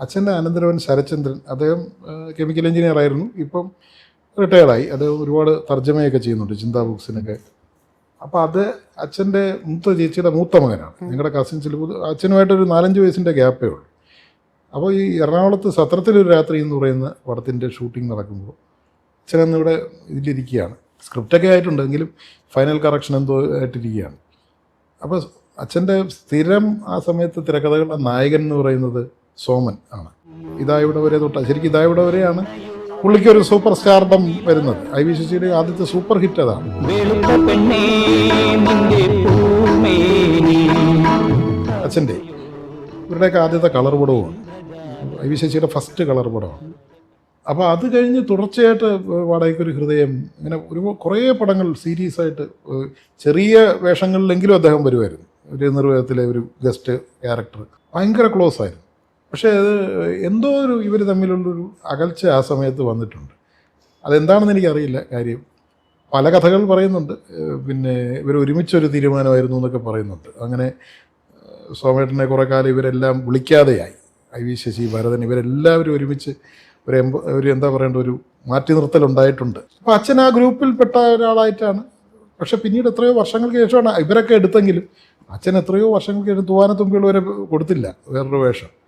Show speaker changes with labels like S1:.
S1: അച്ഛന്റെ അനന്തരവൻ ശരചന്ദ്രൻ അദ്ദേഹം chemical engineer ആയിരുന്നു. ഇപ്പം റിട്ടയർഡായി അത് ഒരുപാട് തർജമയൊക്കെ ചെയ്യുന്നുണ്ട് ചിന്താ ബുക്സിനൊക്കെ. അപ്പോൾ അത് അച്ഛന്റെ മൂത്ത ചേച്ചിയുടെ മൂത്ത മകനാണ്. ഞങ്ങളുടെ കസിൻസിൽ അച്ഛനുമായിട്ടൊരു നാലഞ്ച് വയസ്സിന്റെ ഗ്യാപ്പേ ഉള്ളൂ. അപ്പോൾ ഈ എറണാകുളത്ത് സത്രത്തിലൊരു രാത്രി എന്ന് പറയുന്ന പടത്തിന്റെ ഷൂട്ടിംഗ് നടക്കുമ്പോൾ അച്ഛനന്ന് ഇവിടെ ഇതിലിരിക്കുകയാണ് സ്ക്രിപ്റ്റൊക്കെ ആയിട്ടുണ്ടെങ്കിലും ഫൈനൽ കറക്ഷൻ എന്തോ ആയിട്ടിരിക്കുകയാണ്. അപ്പോൾ അച്ഛന്റെ സ്ഥിരം ആ സമയത്ത് തിരക്കഥകളുടെ നായകൻ എന്ന് പറയുന്നത് സോമൻ ആണ്. ഇതാ ഇവിടെ വരെ തൊട്ട ശരിക്കും ഇതാ ഇവിടെ വരെയാണ് പുള്ളിക്കൊരു സൂപ്പർ സ്റ്റാർഡം വരുന്നത്. ഐ വി ശശിയുടെ ആദ്യത്തെ സൂപ്പർ ഹിറ്റ് അതാണ്. അച്ഛന്റെ ഇവരുടെയൊക്കെ ആദ്യത്തെ കളർ പടവുമാണ്. ഐ വി ശശിയുടെ ഫസ്റ്റ് കളർ പടമാണ് അപ്പോൾ അത് കഴിഞ്ഞ് തുടർച്ചയായിട്ട് വാടകയ്ക്കൊരു ഹൃദയം ഇങ്ങനെ ഒരു കുറേ പടങ്ങൾ സീരീസ് ആയിട്ട് ചെറിയ വേഷങ്ങളിലെങ്കിലും അദ്ദേഹം വരുമായിരുന്നു. ഒരു നിർവഹത്തിലെ ഒരു ഗസ്റ്റ് ക്യാരക്ടർ ഭയങ്കര ക്ലോസ് ആയിരുന്നു. പക്ഷേ അത് എന്തോ ഒരു ഇവർ തമ്മിലുള്ളൊരു അകൽച്ച ആ സമയത്ത് വന്നിട്ടുണ്ട്. അതെന്താണെന്ന് എനിക്കറിയില്ല കാര്യം. പല കഥകൾ പറയുന്നുണ്ട്. പിന്നെ ഇവർ ഒരുമിച്ചൊരു തീരുമാനമായിരുന്നു എന്നൊക്കെ പറയുന്നുണ്ട്. അങ്ങനെ സോമേട്ടനെ കുറേ കാലം ഇവരെല്ലാം വിളിക്കാതെയായി. ഐ വി ശശി ഭരതൻ ഇവരെല്ലാവരും ഒരുമിച്ച് ഒരു എംബ ഒരു എന്താ പറയേണ്ട ഒരു മാറ്റി നിർത്തലുണ്ടായിട്ടുണ്ട്. അപ്പോൾ അച്ഛൻ ആ ഗ്രൂപ്പിൽപ്പെട്ട ഒരാളായിട്ടാണ്. പക്ഷെ പിന്നീട് എത്രയോ വർഷങ്ങൾക്ക് ശേഷമാണ് ഇവരൊക്കെ എടുത്തെങ്കിലും അച്ഛൻ എത്രയോ വർഷങ്ങൾക്ക് ശേഷം വരെ കൊടുത്തില്ല. വേറൊരു വേഷം.